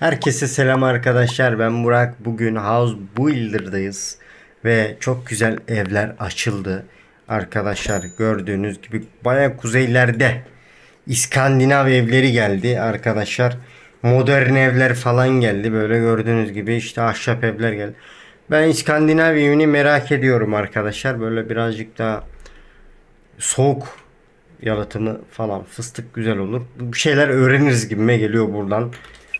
Herkese selam arkadaşlar. Ben Burak. Bugün House Builder'dayız. Ve çok güzel evler açıldı. Arkadaşlar gördüğünüz gibi baya kuzeylerde İskandinav evleri geldi arkadaşlar. Modern evler falan geldi. Böyle gördüğünüz gibi işte ahşap evler geldi. Ben İskandinav evini merak ediyorum arkadaşlar. Böyle birazcık daha soğuk yalıtımı falan fıstık güzel olur. Bir şeyler öğreniriz gibime geliyor buradan.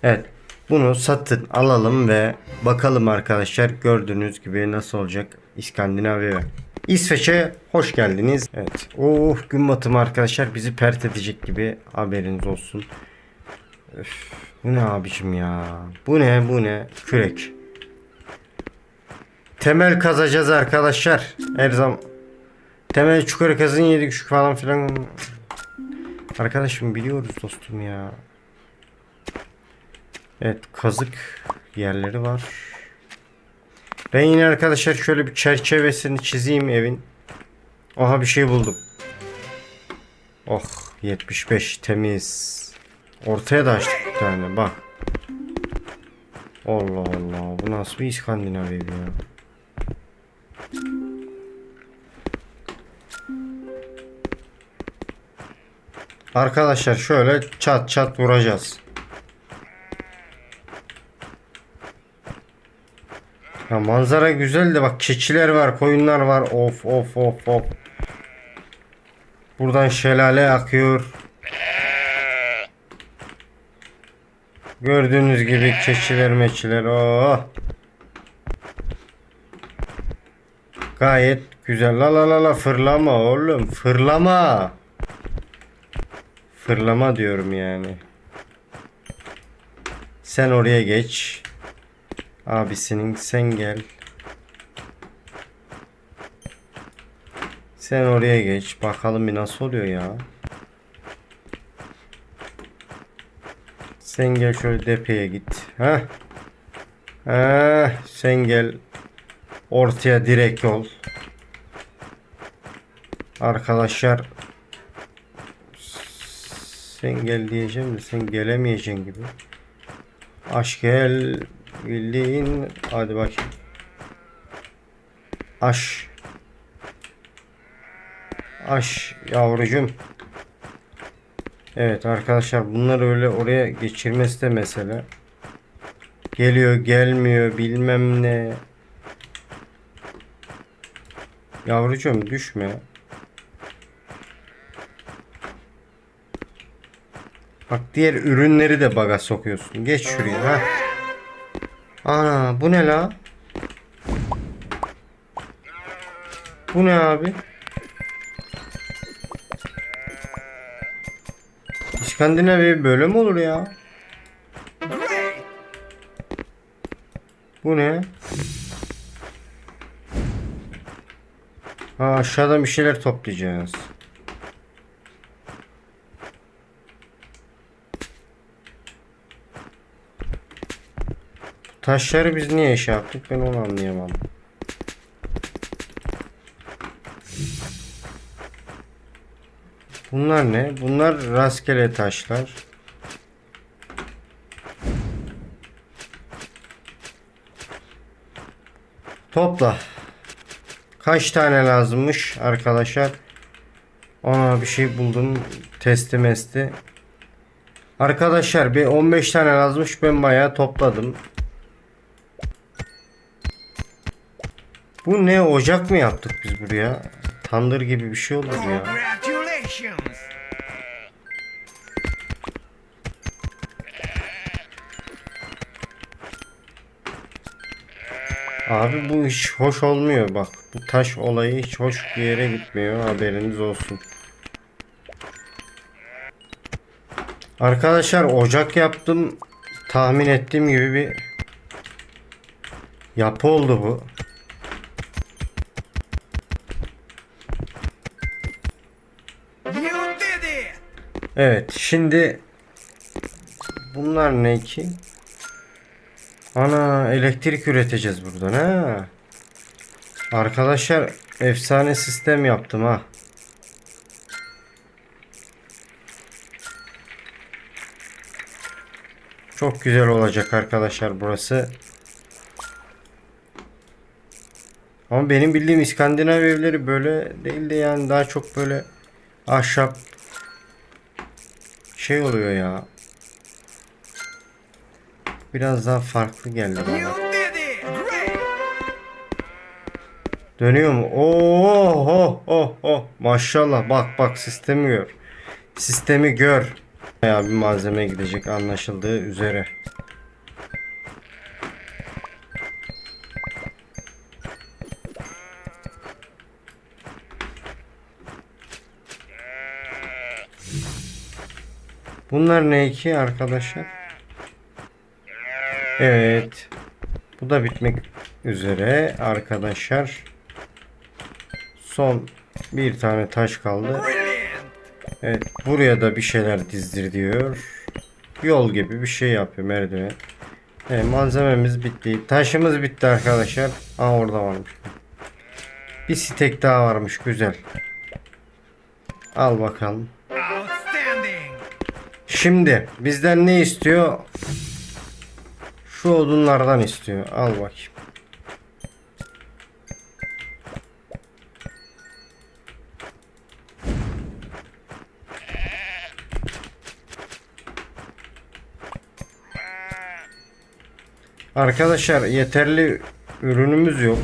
Evet. Bunu satın alalım ve bakalım arkadaşlar gördüğünüz gibi nasıl olacak İskandinavya. İsveç'e hoş geldiniz. Evet. Oh gün batımı arkadaşlar bizi pert edecek gibi haberiniz olsun. Öf, bu ne abicim ya? Bu ne bu ne? Kürek. Temel kazacağız arkadaşlar. Her zaman Temel çukur kazın yedi küçük falan filan. Arkadaşım biliyoruz dostum ya. Evet kazık yerleri var. Ben yine arkadaşlar şöyle bir çerçevesini çizeyim evin. Aha bir şey buldum. Oh 75 temiz. Ortaya da açtık bir tane bak. Allah Allah bu nasıl bir İskandinav evi ya. Arkadaşlar şöyle çat çat vuracağız. Ya manzara güzel de bak keçiler var, koyunlar var. Of of of of. Buradan şelale akıyor. Gördüğünüz gibi keçiler meçiler. Oh. Gayet güzel. La la la la fırlama oğlum. Fırlama. Fırlama diyorum yani. Sen oraya geç. Abisinin sen gel. Sen oraya geç. Bakalım bir nasıl oluyor ya. Sen gel şöyle depeye git. Ha? Ha, sen gel. Ortaya direkt ol. Arkadaşlar sen gel diyeceğim de sen gelemeyeceksin gibi. Aşk gel bildiğin hadi bakayım. Aş. Aş yavrucum. Evet arkadaşlar bunlar öyle oraya geçirmesi de mesele. Geliyor gelmiyor bilmem ne. Yavrucuğum düşme. Bak diğer ürünleri de baga sokuyorsun. Geç şuraya ha. Ana bu ne la? Bu ne abi? İskandinav evi böyle mi olur ya? Bu ne? Ha aşağıdan bir şeyler toplayacağız. Taşları biz niye şey yaptık ben onu anlayamadım. Bunlar ne? Bunlar rastgele taşlar. Topla. Kaç tane lazımmış arkadaşlar? Ona bir şey buldum. Testi mesti. Arkadaşlar bir 15 tane lazımmış. Ben bayağı topladım. Bu ne ocak mı yaptık biz buraya? Tandır gibi bir şey olur ya. Abi bu hiç hoş olmuyor bak. Bu taş olayı hiç hoş bir yere gitmiyor. Haberiniz olsun. Arkadaşlar ocak yaptım. Tahmin ettiğim gibi bir yapı oldu bu. Evet şimdi bunlar ne ki? Ana elektrik üreteceğiz buradan ha. Arkadaşlar efsane sistem yaptım ha. Çok güzel olacak arkadaşlar burası. Ama benim bildiğim İskandinav evleri böyle değil de yani daha çok böyle ahşap şey oluyor ya. Biraz daha farklı geldi bana. Dönüyor mu? Oo, oh, oh, oh. Maşallah bak bak sistemi gör. Sistemi gör. Ya bir malzeme gidecek anlaşıldığı üzere. Bunlar ne ki arkadaşlar? Evet. Bu da bitmek üzere arkadaşlar. Son bir tane taş kaldı. Evet buraya da bir şeyler dizdir diyor. Yol gibi bir şey yapıyor merdiven. Evet malzememiz bitti. Taşımız bitti arkadaşlar. Aa orada varmış. Bir stek daha varmış güzel. Al bakalım. Şimdi bizden ne istiyor? Şu odunlardan istiyor. Al bakayım. Arkadaşlar yeterli ürünümüz yok.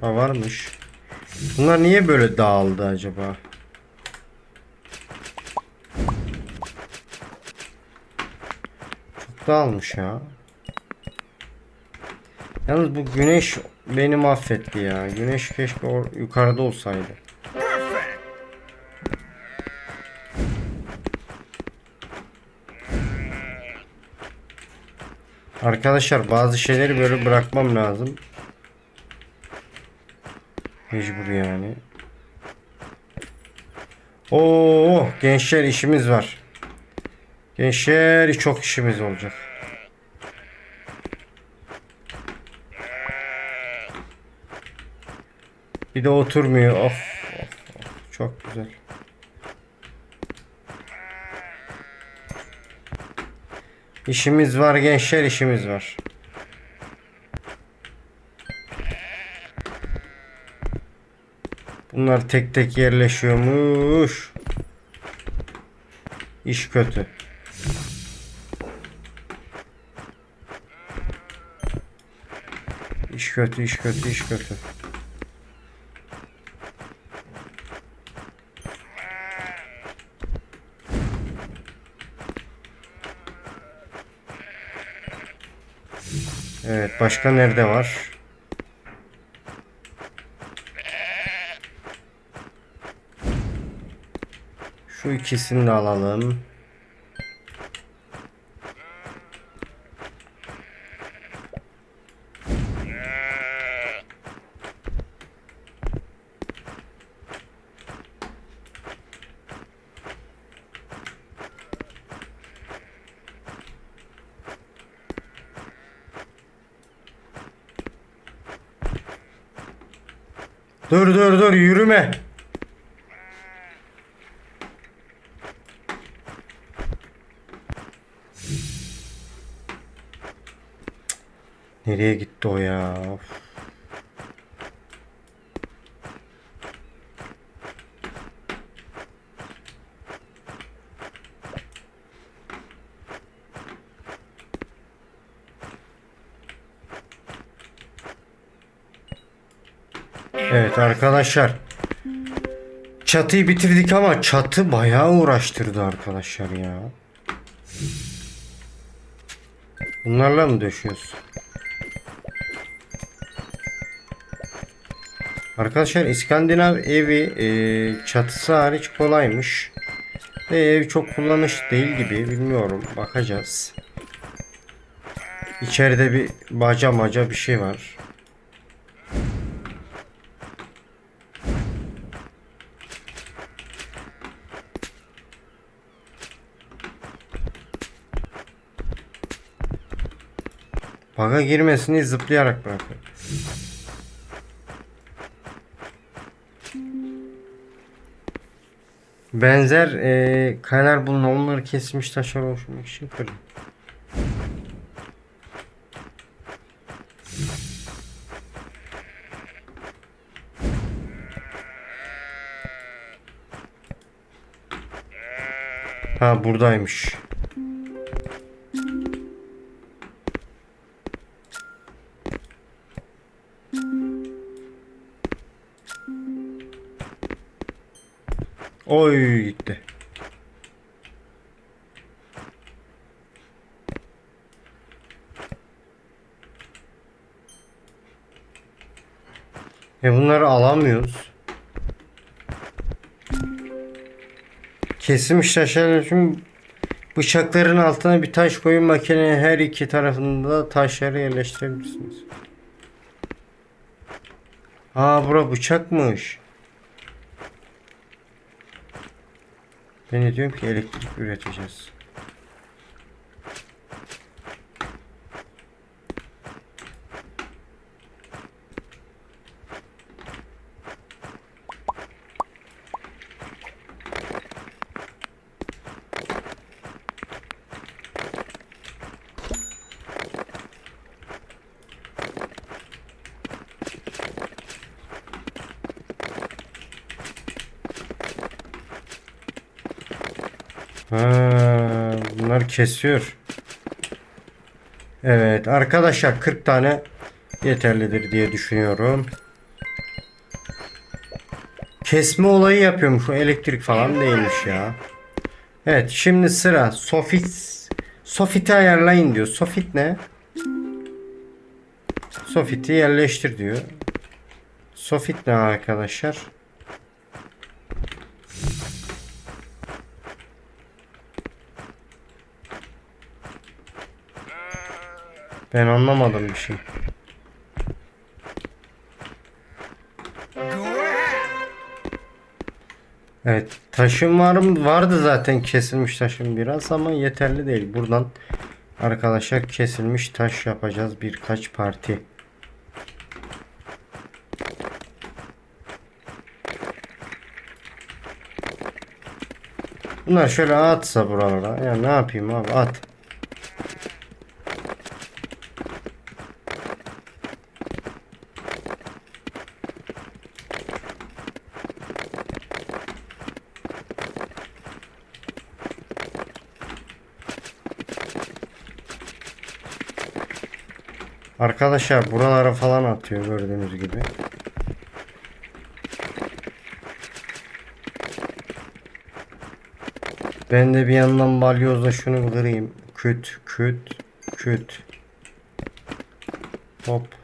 Ha varmış. Bunlar niye böyle dağıldı acaba? Çok dağılmış ya. Yalnız bu güneş beni mahvetti ya. Güneş keşke yukarıda olsaydı. Arkadaşlar bazı şeyleri böyle bırakmam lazım. Mecbur yani. Oo gençler işimiz var. Gençler çok işimiz olacak. Bir de oturmuyor. Of, of, of. Çok güzel. İşimiz var gençler işimiz var. Bunlar tek tek yerleşiyormuş. İş kötü. İş kötü, iş kötü, iş kötü. Evet, başka nerede var? Şu ikisini de alalım. Dur dur yürüme. Nereye gitti o ya? Of. Evet arkadaşlar. Çatıyı bitirdik ama çatı bayağı uğraştırdı arkadaşlar ya. Bunlarla mı döşüyoruz? Arkadaşlar İskandinav evi e, çatısı hariç kolaymış. Ve ev çok kullanış değil gibi bilmiyorum. Bakacağız. İçeride bir baca maca bir şey var. Baga girmesin diye zıplayarak bırakıyor. Benzer e, kayalar bulun. Onları kesmiş taşlar oluşmak için kırın. Ha buradaymış. Alamıyoruz. Kesilmiş taşlar için bıçakların altına bir taş koyun makinenin her iki tarafında taşları yerleştirebilirsiniz. Aa bura bıçakmış. Ben diyorum ki elektrik üreteceğiz. Ha, bunlar kesiyor. Evet arkadaşlar 40 tane yeterlidir diye düşünüyorum. Kesme olayı yapıyorum. Şu elektrik falan değilmiş ya. Evet şimdi sıra Sofit Sofit'i ayarlayın diyor. Sofit ne? Sofit'i yerleştir diyor. Sofit ne arkadaşlar? Ben anlamadım bir şey. Evet taşım var mı? Vardı zaten kesilmiş taşım biraz ama yeterli değil. Buradan arkadaşlar kesilmiş taş yapacağız birkaç parti. Bunlar şöyle atsa buralara. Ya ne yapayım abi at. Arkadaşlar buralara falan atıyor gördüğünüz gibi. Ben de bir yandan balyozla şunu kırayım. Küt küt küt. Hop.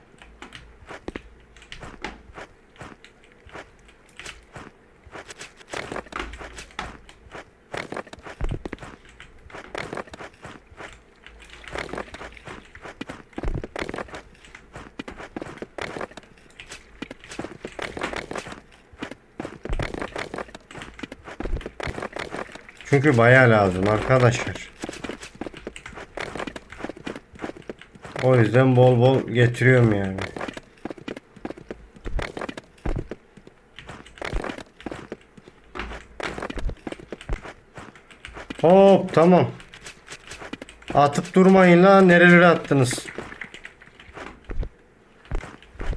Çünkü bayağı lazım arkadaşlar. O yüzden bol bol getiriyorum yani. Hop tamam. Atıp durmayın la nerelere attınız?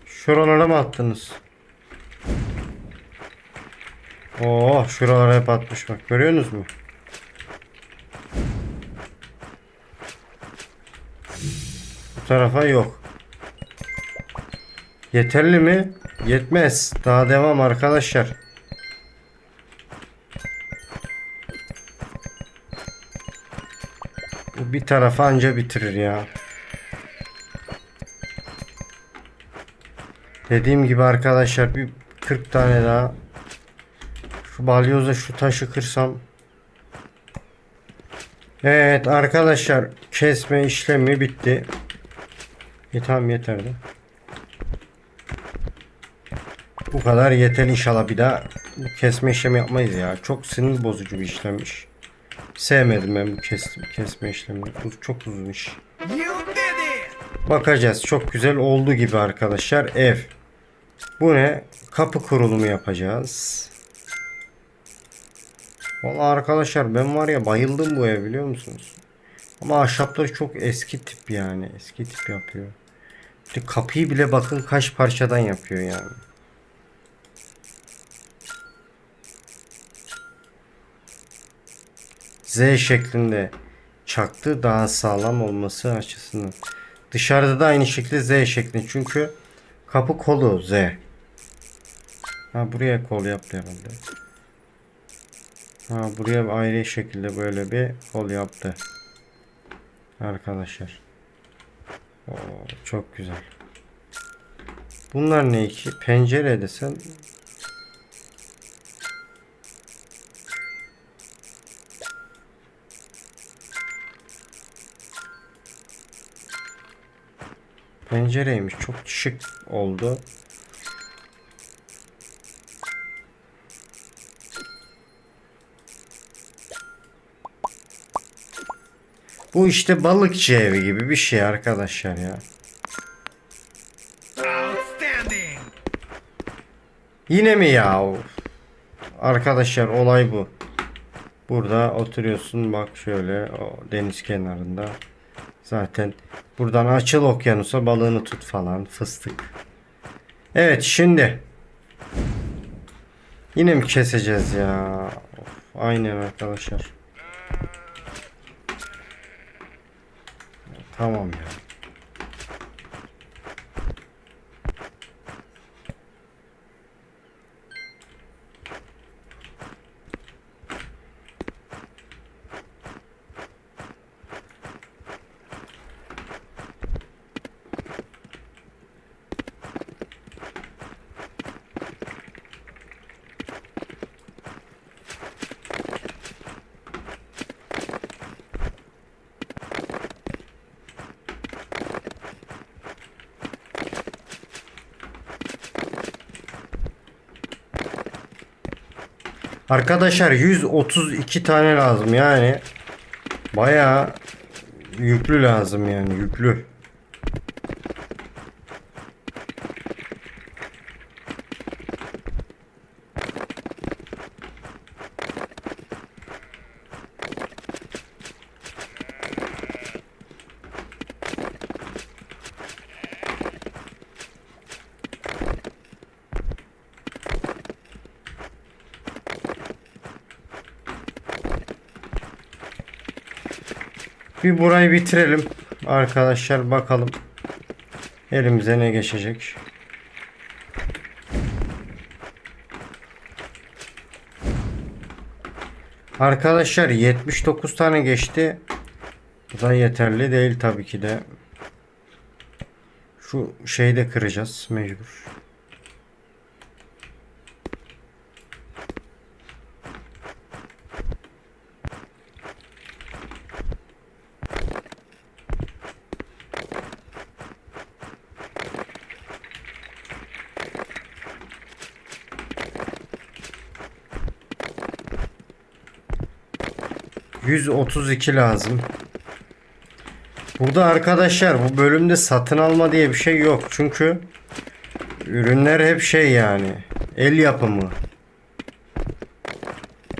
Şuralara mı attınız? Oo şuralara hep atmış bak görüyorsunuz mu? Tarafa yok. Yeterli mi? Yetmez. Daha devam arkadaşlar. Bu bir tarafa anca bitirir ya. Dediğim gibi arkadaşlar bir 40 tane daha şu balyoza şu taşı kırsam Evet arkadaşlar kesme işlemi bitti. E, tamam yeterli. Bu kadar yeter inşallah bir daha kesme işlemi yapmayız ya. Çok sinir bozucu bir işlemmiş. Sevmedim ben bu kes, kesme işlemini. Bu çok uzun iş. Bakacağız. Çok güzel oldu gibi arkadaşlar. Ev. Bu ne? Kapı kurulumu yapacağız. Valla arkadaşlar ben var ya bayıldım bu ev biliyor musunuz? Ama ahşapları çok eski tip yani. Eski tip yapıyor. Kapıyı bile bakın kaç parçadan yapıyor yani. Z şeklinde çaktı daha sağlam olması açısından. Dışarıda da aynı şekilde Z şeklinde çünkü kapı kolu Z. Ha buraya kol yaptı herhalde. Ha buraya ayrı şekilde böyle bir kol yaptı. Arkadaşlar. Oo, çok güzel. Bunlar ne ki? Pencere desen Pencereymiş. Çok şık oldu. Bu işte balıkçı evi gibi bir şey arkadaşlar ya. Yine mi ya? Arkadaşlar olay bu. Burada oturuyorsun bak şöyle o deniz kenarında. Zaten buradan açıl okyanusa balığını tut falan fıstık. Evet şimdi. Yine mi keseceğiz ya? Of, aynen arkadaşlar. Tamam ya. Arkadaşlar 132 tane lazım yani. Bayağı yüklü lazım yani yüklü. Bir burayı bitirelim. Arkadaşlar bakalım. Elimize ne geçecek. Arkadaşlar 79 tane geçti. Bu da yeterli değil tabii ki de. Şu şeyi de kıracağız mecbur. ...132 lazım. Burada arkadaşlar bu bölümde satın alma diye bir şey yok. Çünkü... ...ürünler hep şey yani... ...el yapımı.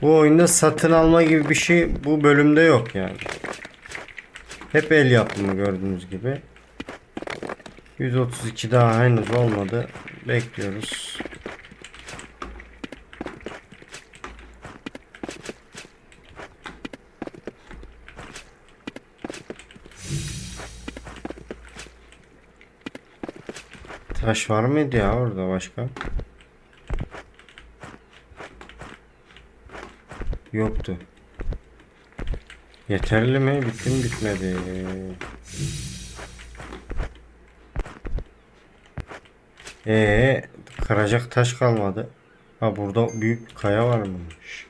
Bu oyunda satın alma gibi bir şey bu bölümde yok yani. Hep el yapımı gördüğünüz gibi. 132 daha henüz olmadı. Bekliyoruz. Taş var mıydı ya orada başka? Yoktu. Yeterli mi? Bitti mi bitmedi. Ee, kıracak taş kalmadı. Ha burada büyük kaya varmış.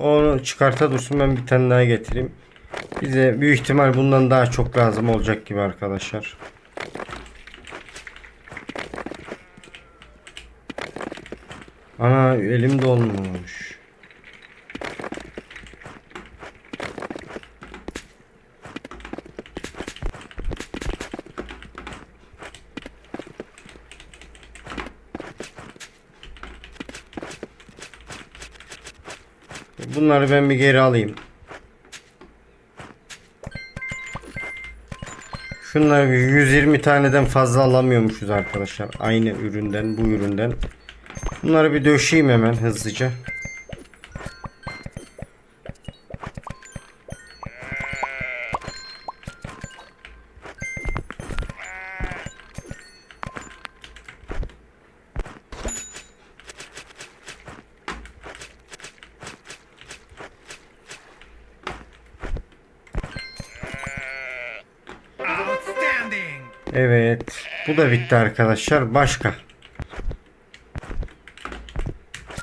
Onu çıkarta dursun ben bir tane daha getireyim. Bize büyük ihtimal bundan daha çok lazım olacak gibi arkadaşlar. Ana elim dolmuş. Bunları ben bir geri alayım. Şunları bir 120 taneden fazla alamıyormuşuz arkadaşlar. Aynı üründen bu üründen. Bunları bir döşeyim hemen hızlıca. Da bitti arkadaşlar. Başka.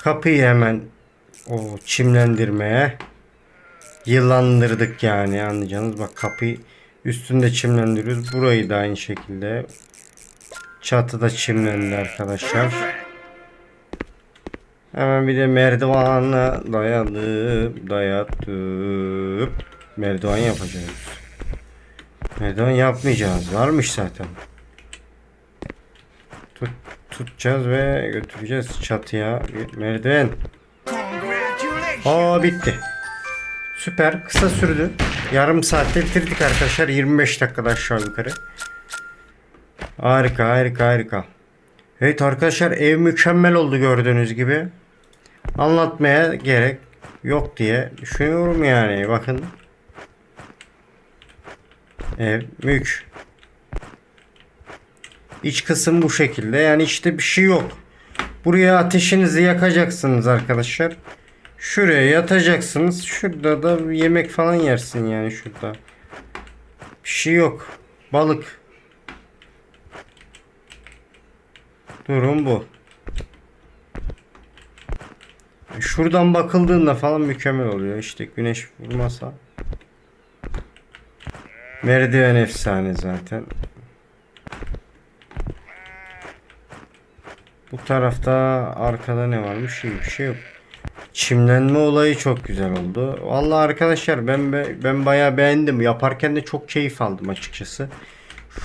Kapıyı hemen o çimlendirmeye yıllandırdık yani anlayacağınız. Bak kapıyı üstünde çimlendiriyoruz. Burayı da aynı şekilde çatıda çimlendi arkadaşlar. Hemen bir de merdivana dayadıp dayatıp merdiven yapacağız. Merdiven yapmayacağız. Varmış zaten. Tut, tutacağız ve götüreceğiz çatıya bir merdiven. Aa bitti. Süper. Kısa sürdü. Yarım saatte bitirdik arkadaşlar. 25 dakikada aşağı yukarı. Harika harika harika. Evet arkadaşlar ev mükemmel oldu gördüğünüz gibi. Anlatmaya gerek yok diye düşünüyorum yani. Bakın. Ev mük. İç kısım bu şekilde. Yani işte bir şey yok. Buraya ateşinizi yakacaksınız arkadaşlar. Şuraya yatacaksınız. Şurada da yemek falan yersin yani şurada. Bir şey yok. Balık. Durum bu. Şuradan bakıldığında falan mükemmel oluyor. İşte güneş vurmasa. Merdiven efsane zaten. Bu tarafta arkada ne varmış? Hiçbir şey yok. Çimlenme olayı çok güzel oldu. Vallahi arkadaşlar ben be- ben bayağı beğendim. Yaparken de çok keyif aldım açıkçası.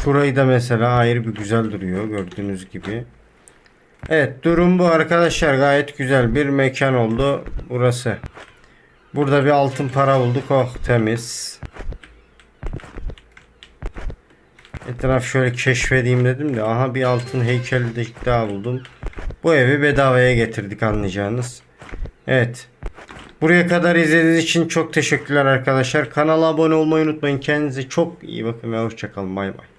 Şurayı da mesela ayrı bir güzel duruyor gördüğünüz gibi. Evet durum bu arkadaşlar. Gayet güzel bir mekan oldu burası. Burada bir altın para bulduk. Oh temiz. Etraf şöyle keşfedeyim dedim de aha bir altın heykelcik daha buldum. Bu evi bedavaya getirdik anlayacağınız. Evet. Buraya kadar izlediğiniz için çok teşekkürler arkadaşlar. Kanala abone olmayı unutmayın. Kendinize çok iyi bakın ve hoşçakalın. Bay bay.